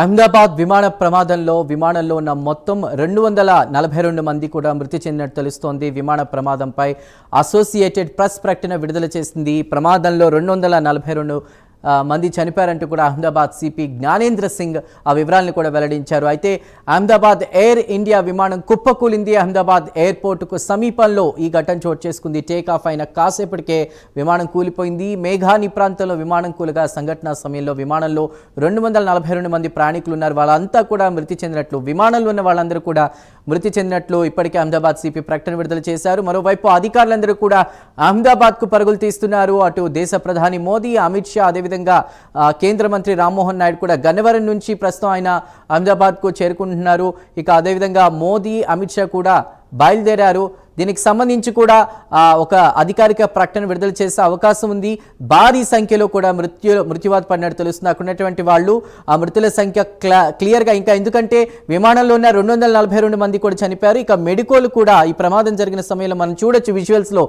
అహ్మదాబాద్ విమాన ప్రమాదంలో విమానంలో ఉన్న మొత్తం రెండు వందల నలభై రెండు మంది కూడా మృతి చెందినట్టు తెలుస్తోంది. విమాన ప్రమాదంపై అసోసియేటెడ్ ప్రెస్ ప్రకటన విడుదల చేసింది. ప్రమాదంలో రెండు వందల నలభై రెండు మంది చనిపోయారంటూ కూడా అహ్మదాబాద్ సిపి జ్ఞానేంద్ర సింగ్ ఆ వివరాలను కూడా వెల్లడించారు. అయితే అహ్మదాబాద్ ఎయిర్ ఇండియా విమానం కుప్పకూలింది. అహ్మదాబాద్ ఎయిర్పోర్టుకు సమీపంలో ఈ ఘటన చోటు చేసుకుంది. టేక్ ఆఫ్ అయిన కాసేపటికే విమానం కూలిపోయింది. మేఘాని ప్రాంతంలో విమానం కూలగా సంఘటన సమయంలో విమానంలో రెండు వందల నలభై రెండు మంది ప్రయాణికులు ఉన్నారు. వాళ్ళంతా కూడా మృతి చెందినట్లు విమానంలో ఉన్న వాళ్ళందరూ కూడా మృతి చెందినట్లు ఇప్పటికే అహ్మదాబాద్ సిపి ప్రకటన విడుదల చేశారు. మరోవైపు అధికారులందరూ కూడా అహ్మదాబాద్కు పరుగులు తీస్తున్నారు. అటు దేశ ప్రధాని మోదీ అమిత్ షా అదేవిధంగా కేంద్ర మంత్రి రామ్మోహన్ నాయుడు కూడా గన్నవరం నుంచి ప్రస్తుతం ఆయన అహ్మదాబాద్కు చేరుకుంటున్నారు. ఇక అదేవిధంగా మోదీ అమిత్ షా కూడా బయలుదేరారు. దీనికి సంబంధించి కూడా ఒక అధికారిక ప్రకటన విడుదల చేసే అవకాశం ఉంది. భారీ సంఖ్యలో కూడా మృత్యు మృత్యువాత పడినట్టు తెలుస్తుంది. అక్కడ ఉన్నటువంటి వాళ్ళు ఆ మృతుల సంఖ్య క్లియర్గా ఇంకా ఎందుకంటే విమానంలో ఉన్న రెండు వందల నలభై రెండు మంది కూడా చనిపోయారు. ఇక మెడికోలు కూడా ఈ ప్రమాదం జరిగిన సమయంలో మనం చూడొచ్చు విజువల్స్లో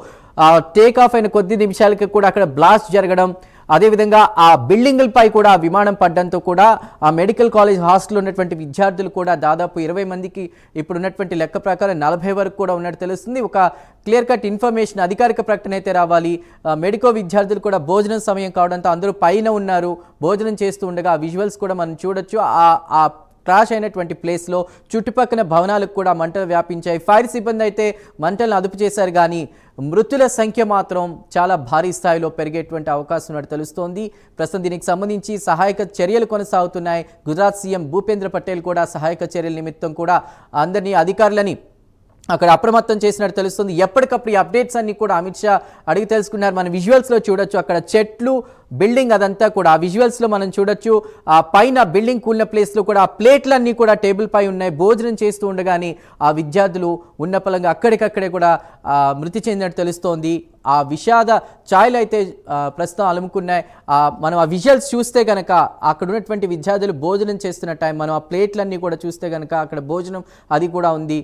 టేక్ ఆఫ్ అయిన కొద్ది నిమిషాలకి కూడా అక్కడ బ్లాస్ట్ జరగడం అదేవిధంగా ఆ బిల్డింగులపై కూడా విమానం పడ్డంతో కూడా ఆ మెడికల్ కాలేజ్ హాస్టల్లో ఉన్నటువంటి విద్యార్థులు కూడా దాదాపు ఇరవై మందికి ఇప్పుడు ఉన్నటువంటి లెక్క ప్రకారం నలభై వరకు కూడా ఉన్నట్టు తెలుస్తుంది. ఒక క్లియర్ కట్ ఇన్ఫర్మేషన్ అధికారిక ప్రకటన అయితే రావాలి. మెడికో విద్యార్థులు కూడా భోజనం సమయం కావడంతో అందరూ పైన ఉన్నారు. భోజనం చేస్తూ ఉండగా ఆ విజువల్స్ కూడా మనం చూడొచ్చు. ఆ క్రాష్ అయినటువంటి ప్లేస్లో చుట్టుపక్కల భవనాలకు కూడా మంటలు వ్యాపించాయి. ఫైర్ సిబ్బంది అయితే మంటలను అదుపు చేశారు కానీ మృతుల సంఖ్య మాత్రం చాలా భారీ స్థాయిలో పెరిగేటువంటి అవకాశం ఉన్నట్టు తెలుస్తోంది. ప్రస్తుతం దీనికి సంబంధించి సహాయక చర్యలు కొనసాగుతున్నాయి. గుజరాత్ సీఎం భూపేంద్ర పటేల్ కూడా సహాయక చర్యల నిమిత్తం కూడా అందరినీ అధికారులని అక్కడ అప్రమత్తం చేసినట్టు తెలుస్తుంది. ఎప్పటికప్పుడు ఈ అప్డేట్స్ అన్ని కూడా అమిత్ షా అడిగి తెలుసుకున్నారు. మన విజువల్స్లో చూడొచ్చు అక్కడ చెట్లు బిల్డింగ్ అదంతా కూడా. ఆ విజువల్స్లో మనం చూడొచ్చు ఆ పైన బిల్డింగ్ కూలిన ప్లేస్లో కూడా ఆ ప్లేట్లన్నీ కూడా టేబుల్ పై ఉన్నాయి. భోజనం చేస్తూ ఉండగానే ఆ విద్యార్థులు ఉన్న పలంగా అక్కడికక్కడే కూడా మృతి చెందినట్టు తెలుస్తోంది. ఆ విషాద ఛాయలు అయితే ప్రస్తుతం అలుముకున్నాయి. మనం ఆ విజువల్స్ చూస్తే కనుక అక్కడ ఉన్నటువంటి విద్యార్థులు భోజనం చేస్తున్న టైం మనం ఆ ప్లేట్లన్నీ కూడా చూస్తే కనుక అక్కడ భోజనం అది కూడా ఉంది.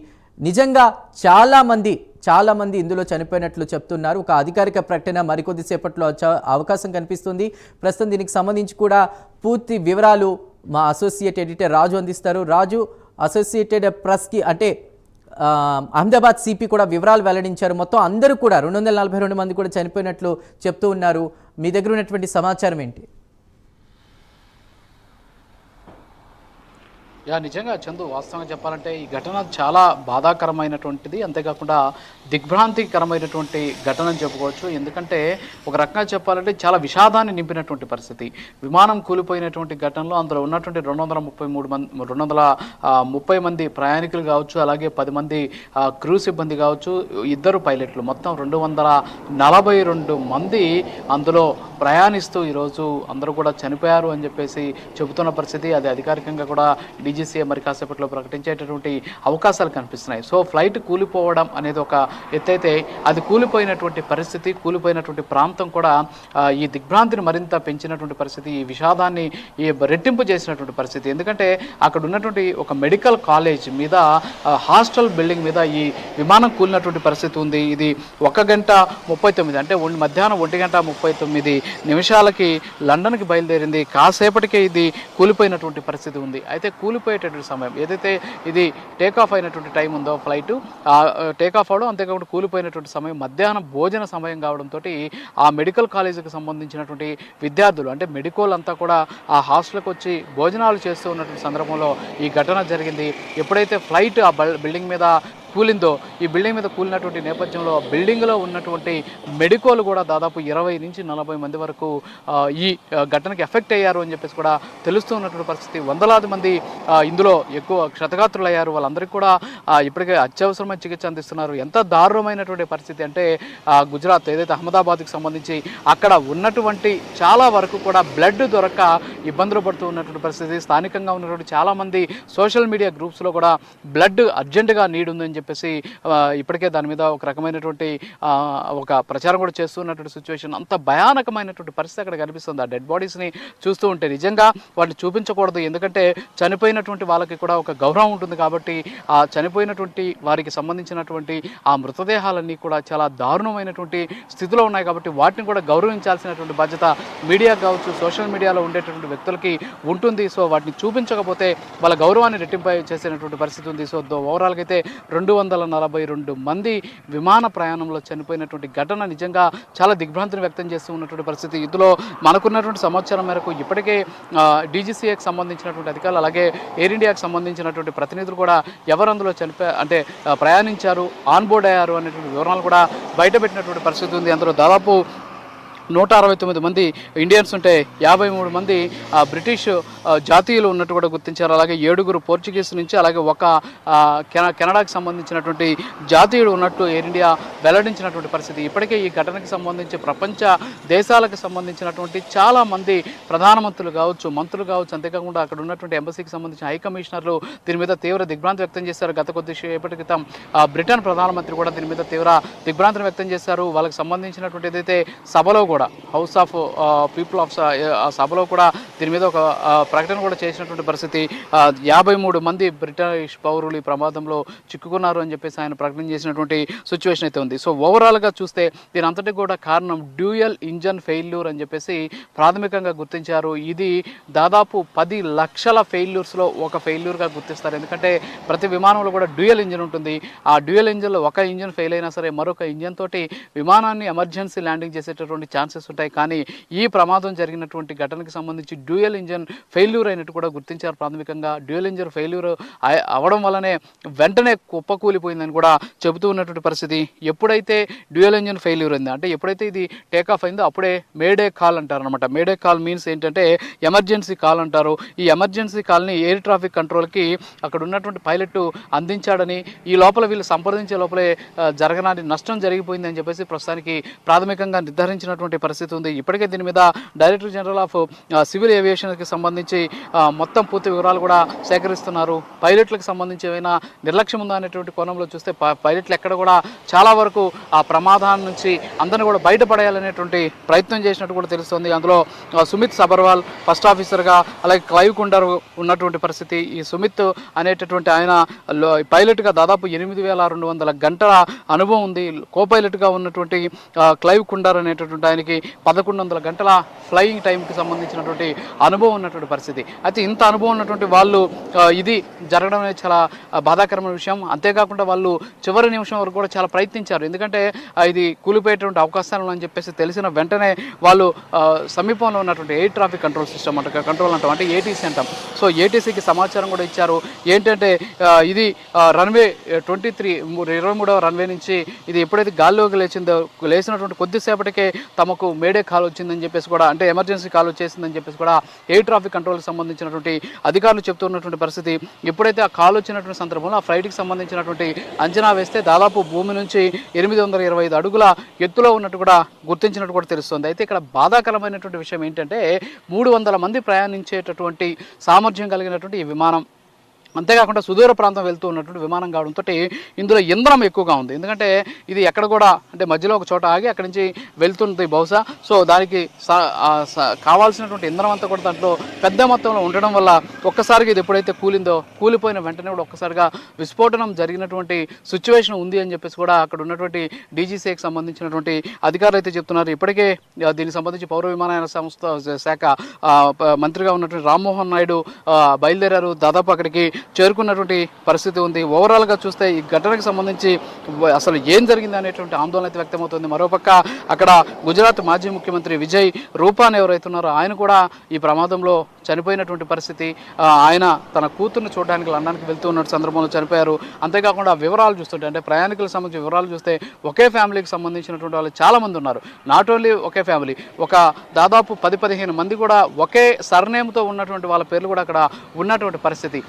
నిజంగా చాలామంది చాలామంది ఇందులో చనిపోయినట్లు చెప్తున్నారు. ఒక అధికారిక ప్రకటన మరికొద్దిసేపట్లో వచ్చే అవకాశం కనిపిస్తుంది. ప్రస్తుతం దీనికి సంబంధించి కూడా పూర్తి వివరాలు మా అసోసియేట్ ఎడిటర్ రాజు అందిస్తారు. రాజు అసోసియేటెడ్ ప్రెస్కి అంటే అహ్మదాబాద్ సిపి కూడా వివరాలు వెల్లడించారు. మొత్తం అందరూ కూడా రెండు వందల నలభై రెండు మంది కూడా చనిపోయినట్లు చెప్తూ ఉన్నారు. మీ దగ్గర ఉన్నటువంటి సమాచారం ఏంటి? నిజంగా చందు వాస్తవంగా చెప్పాలంటే ఈ ఘటన చాలా బాధాకరమైనటువంటిది. అంతేకాకుండా దిగ్భ్రాంతికరమైనటువంటి ఘటన అని చెప్పుకోవచ్చు. ఎందుకంటే ఒక రకంగా చెప్పాలంటే చాలా విషాదాన్ని నింపినటువంటి పరిస్థితి. విమానం కూలిపోయినటువంటి ఘటనలో అందులో ఉన్నటువంటి రెండు వందల ముప్పై మూడు మంది రెండు వందల ముప్పై మంది ప్రయాణికులు కావచ్చు అలాగే పది మంది క్రూ సిబ్బంది కావచ్చు ఇద్దరు పైలట్లు. మొత్తం రెండు వందల నలభై రెండు మంది అందులో ప్రయాణిస్తూ ఈరోజు అందరూ కూడా చనిపోయారు అని చెప్పేసి చెబుతున్న పరిస్థితి. అది అధికారికంగా కూడా డీజీసీఏ మరి కాసేపట్లో ప్రకటించేటటువంటి అవకాశాలు కనిపిస్తున్నాయి. సో ఫ్లైట్ కూలిపోవడం అనేది ఒక ఎత్తైతే అది కూలిపోయినటువంటి పరిస్థితి కూలిపోయినటువంటి ప్రాంతం కూడా ఈ దిగ్భ్రాంతిని మరింత పెంచినటువంటి పరిస్థితి ఈ విషాదాన్ని ఈ రెట్టింపు చేసినటువంటి పరిస్థితి. ఎందుకంటే అక్కడ ఉన్నటువంటి ఒక మెడికల్ కాలేజ్ మీద హాస్టల్ బిల్డింగ్ మీద ఈ విమానం కూలినటువంటి పరిస్థితి ఉంది. ఇది ఒక గంట ముప్పై తొమ్మిది అంటే మధ్యాహ్నం ఒంటి గంట ముప్పై తొమ్మిది నిమిషాలకి లండన్కి బయలుదేరింది. కాసేపటికే ఇది కూలిపోయినటువంటి పరిస్థితి ఉంది. అయితే కూలిపోయేటటువంటి సమయం ఏదైతే ఇది టేక్ ఆఫ్ అయినటువంటి టైం ఉందో ఫ్లైట్ టేక్ ఆఫ్ కాబట్టి కూలిపోయినటువంటి సమయం మధ్యాహ్నం భోజన సమయం కావడంతో ఆ మెడికల్ కాలేజీకి సంబంధించినటువంటి విద్యార్థులు అంటే మెడికోల్ అంతా కూడా ఆ హాస్టల్కి వచ్చి భోజనాలు చేస్తూ ఉన్నటువంటి సందర్భంలో ఈ ఘటన జరిగింది. ఎప్పుడైతే ఫ్లైట్ ఆ బిల్డింగ్ మీద కూలిందో ఈ బిల్డింగ్ మీద కూలినటువంటి నేపథ్యంలో బిల్డింగ్లో ఉన్నటువంటి మెడికోలు కూడా దాదాపు ఇరవై నుంచి నలభై మంది వరకు ఈ ఘటనకి ఎఫెక్ట్ అయ్యారు అని చెప్పేసి కూడా తెలుస్తూ ఉన్నటువంటి పరిస్థితి. వందలాది మంది ఇందులో ఎక్కువ క్షతగాత్రులు అయ్యారు వాళ్ళందరికీ కూడా ఇప్పటికే అత్యవసరమైన చికిత్స అందిస్తున్నారు. ఎంత దారుణమైనటువంటి పరిస్థితి అంటే గుజరాత్ ఏదైతే అహ్మదాబాద్కి సంబంధించి అక్కడ ఉన్నటువంటి చాలా వరకు కూడా బ్లడ్ దొరక ఇబ్బందులు పడుతూ ఉన్నటువంటి పరిస్థితి. స్థానికంగా ఉన్నటువంటి చాలామంది సోషల్ మీడియా గ్రూప్స్లో కూడా బ్లడ్ అర్జెంటుగా నీడ్ ఉందని చెప్పేసి ఇప్పటికే దాని మీద ఒక రకమైనటువంటి ఒక ప్రచారం కూడా చేస్తున్నటువంటి సిచ్యువేషన్ అంత భయానకమైనటువంటి పరిస్థితి అక్కడ కనిపిస్తుంది. ఆ డెడ్ బాడీస్ని చూస్తూ ఉంటే నిజంగా వాటిని చూపించకూడదు. ఎందుకంటే చనిపోయినటువంటి వాళ్ళకి కూడా ఒక గౌరవం ఉంటుంది కాబట్టి ఆ చనిపోయినటువంటి వారికి సంబంధించినటువంటి ఆ మృతదేహాలన్నీ కూడా చాలా దారుణమైనటువంటి స్థితిలో ఉన్నాయి కాబట్టి వాటిని కూడా గౌరవించాల్సినటువంటి బాధ్యత మీడియా కావచ్చు సోషల్ మీడియాలో ఉండేటటువంటి వ్యక్తులకి ఉంటుంది. సో వాటిని చూపించకపోతే వాళ్ళ గౌరవాన్ని రెట్టింపై చేసేటటువంటి పరిస్థితి ఉంది. సో ఓవరాల్గా అయితే రెండు రెండు వందల నలభై రెండు మంది విమాన ప్రయాణంలో చనిపోయినటువంటి ఘటన నిజంగా చాలా దిగ్భ్రాంతిని వ్యక్తం చేస్తూ ఉన్నటువంటి పరిస్థితి. ఇందులో మనకున్నటువంటి సమాచారం మేరకు ఇప్పటికే డీజీసీఏకి సంబంధించినటువంటి అధికారులు అలాగే ఎయిర్ ఇండియాకి సంబంధించినటువంటి ప్రతినిధులు కూడా ఎవరు అందులో చనిపో అంటే ప్రయాణించారు ఆన్బోర్డ్ అయ్యారు అనేటువంటి వివరాలు కూడా బయటపెట్టినటువంటి పరిస్థితి ఉంది. అందులో దాదాపు నూట అరవై తొమ్మిది మంది ఇండియన్స్ ఉంటే యాభై మూడు మంది బ్రిటిష్ జాతీయులు ఉన్నట్టు కూడా గుర్తించారు. అలాగే ఏడుగురు పోర్చుగీస్ నుంచి అలాగే ఒక కెన- కెనడాకి సంబంధించినటువంటి జాతీయుడు ఉన్నట్టు ఎయిర్ ఇండియా వెల్లడించినటువంటి పరిస్థితి. ఇప్పటికే ఈ ఘటనకు సంబంధించి ప్రపంచ దేశాలకు సంబంధించినటువంటి చాలామంది ప్రధానమంత్రులు కావచ్చు మంత్రులు కావచ్చు అంతేకాకుండా అక్కడ ఉన్నటువంటి ఎంబసీకి సంబంధించిన హై కమిషనర్లు దీని మీద తీవ్ర దిగ్భ్రాంతి వ్యక్తం చేశారు. గత కొద్ది సేపటి క్రితం బ్రిటన్ ప్రధానమంత్రి కూడా దీని మీద తీవ్ర దిగ్భ్రాంతిని వ్యక్తం చేశారు. వాళ్ళకి సంబంధించినటువంటి ఏదైతే సభలో కూడా హౌస్ ఆఫ్ పీపుల్ ఆఫ్ సభలో కూడా దీని మీద ఒక ప్రకటన కూడా చేసినటువంటి పరిస్థితి. యాభై మూడు మంది బ్రిటిష్ పౌరులు ఈ ప్రమాదంలో చిక్కుకున్నారు అని చెప్పేసి ఆయన ప్రకటన చేసినటువంటి సిచ్యువేషన్ అయితే ఉంది. సో ఓవరాల్గా చూస్తే దీని అంతటి కూడా కారణం డ్యూయల్ ఇంజన్ ఫెయిల్యూర్ అని చెప్పేసి ప్రాథమికంగా గుర్తించారు. ఇది దాదాపు పది లక్షల ఫెయిల్యూర్స్లో ఒక ఫెయిల్యూర్గా గుర్తిస్తారు. ఎందుకంటే ప్రతి విమానంలో కూడా డ్యూయల్ ఇంజన్ ఉంటుంది. ఆ డ్యూయల్ ఇంజన్లో ఒక ఇంజన్ ఫెయిల్ అయినా సరే మరొక ఇంజిన్ తోటి విమానాన్ని ఎమర్జెన్సీ ల్యాండింగ్ చేసేటటువంటి ఛాన్సెస్ ఉంటాయి. కానీ ఈ ప్రమాదం జరిగినటువంటి ఘటనకి సంబంధించి డ్యూయల్ ఇంజన్ ఫెయిల్యూర్ అయినట్టు కూడా గుర్తించారు ప్రాథమికంగా. డ్యూయల్ ఇంజన్ ఫెయిల్యూర్ అవడం వల్లనే వెంటనే కుప్పకూలిపోయిందని కూడా చెబుతూ ఉన్నటువంటి పరిస్థితి. ఎప్పుడైతే డ్యూయల్ ఇంజన్ ఫెయిల్యూర్ అయింది అంటే ఎప్పుడైతే ఇది టేక్ ఆఫ్ అయిందో అప్పుడే మేడే కాల్ అంటారు అనమాట మేడే కాల్ మీన్స్ ఏంటంటే ఎమర్జెన్సీ కాల్ అంటారు. ఈ ఎమర్జెన్సీ కాల్ని ఎయిర్ ట్రాఫిక్ కంట్రోల్కి అక్కడ ఉన్నటువంటి పైలట్ అందించాడని ఈ లోపల వీళ్ళు సంప్రదించే లోపలే జరగనాని నష్టం జరిగిపోయిందని చెప్పేసి ప్రస్తుతానికి ప్రాథమికంగా నిర్ధారించినటువంటి పరిస్థితి ఉంది. ఇప్పటికే దీని మీద డైరెక్టర్ జనరల్ ఆఫ్ సివిల్ ఏవియేషన్కి సంబంధించి మొత్తం పూర్తి వివరాలు కూడా సేకరిస్తున్నారు. పైలట్లకు సంబంధించి ఏమైనా నిర్లక్ష్యం ఉందా అనేటువంటి కోణంలో చూస్తే పైలట్లు ఎక్కడ కూడా చాలా వరకు ఆ ప్రమాదాన్ని నుంచి అందరిని కూడా బయటపడేయాలనేటువంటి ప్రయత్నం చేసినట్టు కూడా తెలుస్తుంది. అందులో సుమిత్ సబర్వాల్ ఫస్ట్ ఆఫీసర్గా అలాగే క్లైవ్ కుండర్ ఉన్నటువంటి పరిస్థితి. ఈ సుమిత్ అనేటటువంటి ఆయన పైలట్గా దాదాపు ఎనిమిది వేల రెండు వందల గంటల అనుభవం ఉంది. కో పైలట్గా ఉన్నటువంటి క్లైవ్ కుండర్ అనేటటువంటి ఆయనకి పదకొండు వందల గంటల ఫ్లయింగ్ టైంకి సంబంధించినటువంటి అనుభవం ఉన్నటువంటి పరిస్థితి. అయితే ఇంత అనుభవం ఉన్నటువంటి వాళ్ళు ఇది జరగడం అనేది చాలా బాధాకరమైన విషయం. అంతేకాకుండా వాళ్ళు చివరి నిమిషం వరకు కూడా చాలా ప్రయత్నించారు. ఎందుకంటే ఇది కూలిపోయేటువంటి అవకాశాలు అని చెప్పేసి తెలిసిన వెంటనే వాళ్ళు సమీపంలో ఉన్నటువంటి ఎయిర్ ట్రాఫిక్ కంట్రోల్ సిస్టమ్ అంట కంట్రోల్ అంటాం అంటే ఏటీసీ అంటాం. సో ఏటీసీకి సమాచారం కూడా ఇచ్చారు. ఏంటంటే ఇది రన్వే ట్వంటీ త్రీ ఇరవై మూడవ రన్వే నుంచి ఇది ఎప్పుడైతే గాల్లోకి లేచిందో లేచినటువంటి కొద్దిసేపటికే తమకు మేడే కాల్ వచ్చిందని చెప్పేసి కూడా అంటే ఎమర్జెన్సీ కాల్ వచ్చేసిందని చెప్పేసి కూడా ఎయిర్ ట్రాఫిక్ కంట్రోల్కి సంబంధించినటువంటి అధికారులు చెప్తున్నటువంటి పరిస్థితి. ఎప్పుడైతే ఆ కాల్ వచ్చినటువంటి సందర్భంలో ఆ ఫ్లైట్కి సంబంధించినటువంటి అంచనా వేస్తే దాదాపు భూమి నుంచి ఎనిమిది వందల ఇరవై ఐదు అడుగుల ఎత్తులో ఉన్నట్టు కూడా గుర్తించినట్టు కూడా తెలుస్తుంది. అయితే ఇక్కడ బాధాకరమైనటువంటి విషయం ఏంటంటే మూడు వందల మంది ప్రయాణించేటటువంటి సామర్థ్యం కలిగినటువంటి ఈ విమానం. అంతేకాకుండా సుదూర ప్రాంతం వెళ్తూ ఉన్నటువంటి విమానం కావడంతో ఇందులో ఇంధనం ఎక్కువగా ఉంది. ఎందుకంటే ఇది ఎక్కడ కూడా అంటే మధ్యలో ఒక చోట ఆగి అక్కడి నుంచి వెళ్తుంది బహుశా. సో దానికి కావాల్సినటువంటి ఇంధనం అంతా కూడా దాంట్లో పెద్ద మొత్తంలో ఉండడం వల్ల ఒక్కసారిగా ఇది ఎప్పుడైతే కూలిందో కూలిపోయిన వెంటనే కూడా ఒక్కసారిగా విస్ఫోటనం జరిగినటువంటి సిచ్యువేషన్ ఉంది అని చెప్పేసి కూడా అక్కడ ఉన్నటువంటి డీజీసీకి సంబంధించినటువంటి అధికారులు అయితే చెప్తున్నారు. ఇప్పటికే దీనికి సంబంధించి పౌర విమానయాన సంస్థ శాఖ మంత్రిగా ఉన్నటువంటి రామ్మోహన్ నాయుడు బయలుదేరారు. దాదాపు అక్కడికి చేరుకున్నటువంటి పరిస్థితి ఉంది. ఓవరాల్గా చూస్తే ఈ ఘటనకు సంబంధించి అసలు ఏం జరిగింది అనేటువంటి ఆందోళన అయితే వ్యక్తమవుతుంది. మరోపక్క అక్కడ గుజరాత్ మాజీ ముఖ్యమంత్రి విజయ్ రూపాన్ ఎవరైతే ఉన్నారో ఆయన కూడా ఈ ప్రమాదంలో చనిపోయినటువంటి పరిస్థితి ఆయన తన కూతుర్ని చూడడానికి లండన్కి వెళ్తూ ఉన్న సందర్భంలో చనిపోయారు. అంతేకాకుండా వివరాలు చూస్తుంటే అంటే ప్రయాణికులకు సంబంధించిన వివరాలు చూస్తే ఒకే ఫ్యామిలీకి సంబంధించినటువంటి వాళ్ళు చాలామంది ఉన్నారు. నాట్ ఓన్లీ ఒకే ఫ్యామిలీ ఒక దాదాపు పది పదిహేను మంది కూడా ఒకే సర్నేమ్తో ఉన్నటువంటి వాళ్ళ పేర్లు కూడా అక్కడ ఉన్నటువంటి పరిస్థితి.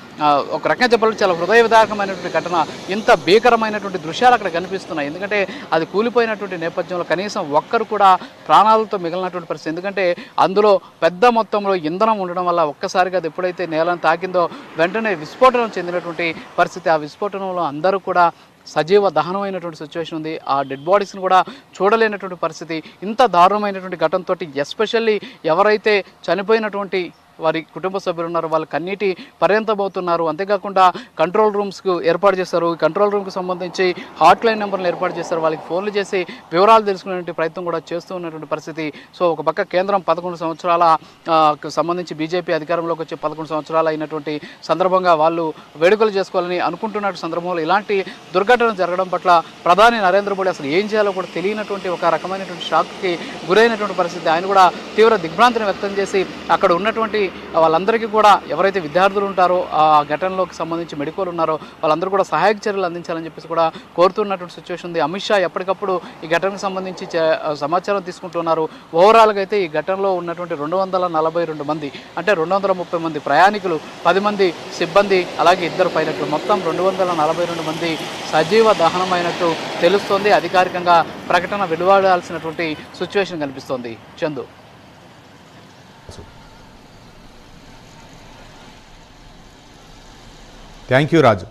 ఒక రకంగా చెప్పాలంటే చాలా హృదయవిదారకమైనటువంటి ఘటన ఇంత భీకరమైనటువంటి దృశ్యాలు అక్కడ కనిపిస్తున్నాయి. ఎందుకంటే అది కూలిపోయినటువంటి నేపథ్యంలో కనీసం ఒక్కరు కూడా ప్రాణాలతో మిగిలినటువంటి పరిస్థితి. ఎందుకంటే అందులో పెద్ద మొత్తంలో ఇంధనం ఉండడం వల్ల ఒక్కసారిగా అది ఎప్పుడైతే నేలను తాకిందో వెంటనే విస్ఫోటనం చెందినటువంటి పరిస్థితి. ఆ విస్ఫోటనంలో అందరూ కూడా సజీవ దహనమైనటువంటి సిచ్యువేషన్ ఉంది. ఆ డెడ్ బాడీస్ని కూడా చూడలేనటువంటి పరిస్థితి. ఇంత దారుణమైనటువంటి ఘటనతోటి ఎస్పెషల్లీ ఎవరైతే చనిపోయినటువంటి వారి కుటుంబ సభ్యులు ఉన్నారు వాళ్ళు కన్నీటి పర్యంతమవుతున్నారు. అంతేకాకుండా కంట్రోల్ రూమ్స్కు ఏర్పాటు చేస్తారు కంట్రోల్ రూమ్కి సంబంధించి హాట్ లైన్ నెంబర్లు ఏర్పాటు చేస్తారు వాళ్ళకి ఫోన్లు చేసి వివరాలు తెలుసుకునే ప్రయత్నం కూడా చేస్తూ ఉన్నటువంటి పరిస్థితి. సో ఒక పక్క కేంద్రం పదకొండు సంవత్సరాల సంబంధించి బీజేపీ అధికారంలోకి వచ్చి పదకొండు సంవత్సరాలు అయినటువంటి సందర్భంగా వాళ్ళు వేడుకలు చేసుకోవాలని అనుకుంటున్న సందర్భంలో. ఇలాంటి దుర్ఘటన జరగడం పట్ల ప్రధాని నరేంద్ర మోడీ అసలు ఏం చేయాలో కూడా తెలియనటువంటి ఒక రకమైనటువంటి షాక్కి గురైనటువంటి పరిస్థితి. ఆయన కూడా తీవ్ర దిగ్భ్రాంతిని వ్యక్తం చేసి అక్కడ ఉన్నటువంటి వాళ్ళందరికీ కూడా ఎవరైతే విద్యార్థులు ఉంటారో ఆ ఘటనలోకి సంబంధించి మెడికల్ ఉన్నారో వాళ్ళందరూ కూడా సహాయక చర్యలు అందించాలని చెప్పేసి కూడా కోరుతున్నటువంటి సిచ్యువేషన్ ఉంది. అమిత్ షా ఎప్పటికప్పుడు ఈ ఘటనకు సంబంధించి సమాచారం తీసుకుంటున్నారు. ఓవరాల్గా అయితే ఈ ఘటనలో ఉన్నటువంటి రెండు వందల నలభై రెండు మంది అంటే రెండు వందల ముప్పై మంది ప్రయాణికులు పది మంది సిబ్బంది అలాగే ఇద్దరు పైలట్లు. మొత్తం రెండు వందల నలభై రెండు మంది సజీవ దహనమైనట్టు తెలుస్తోంది. అధికారికంగా ప్రకటన వెలువడాల్సినటువంటి సిచ్యువేషన్ కనిపిస్తోంది. చందు. Thank you Raju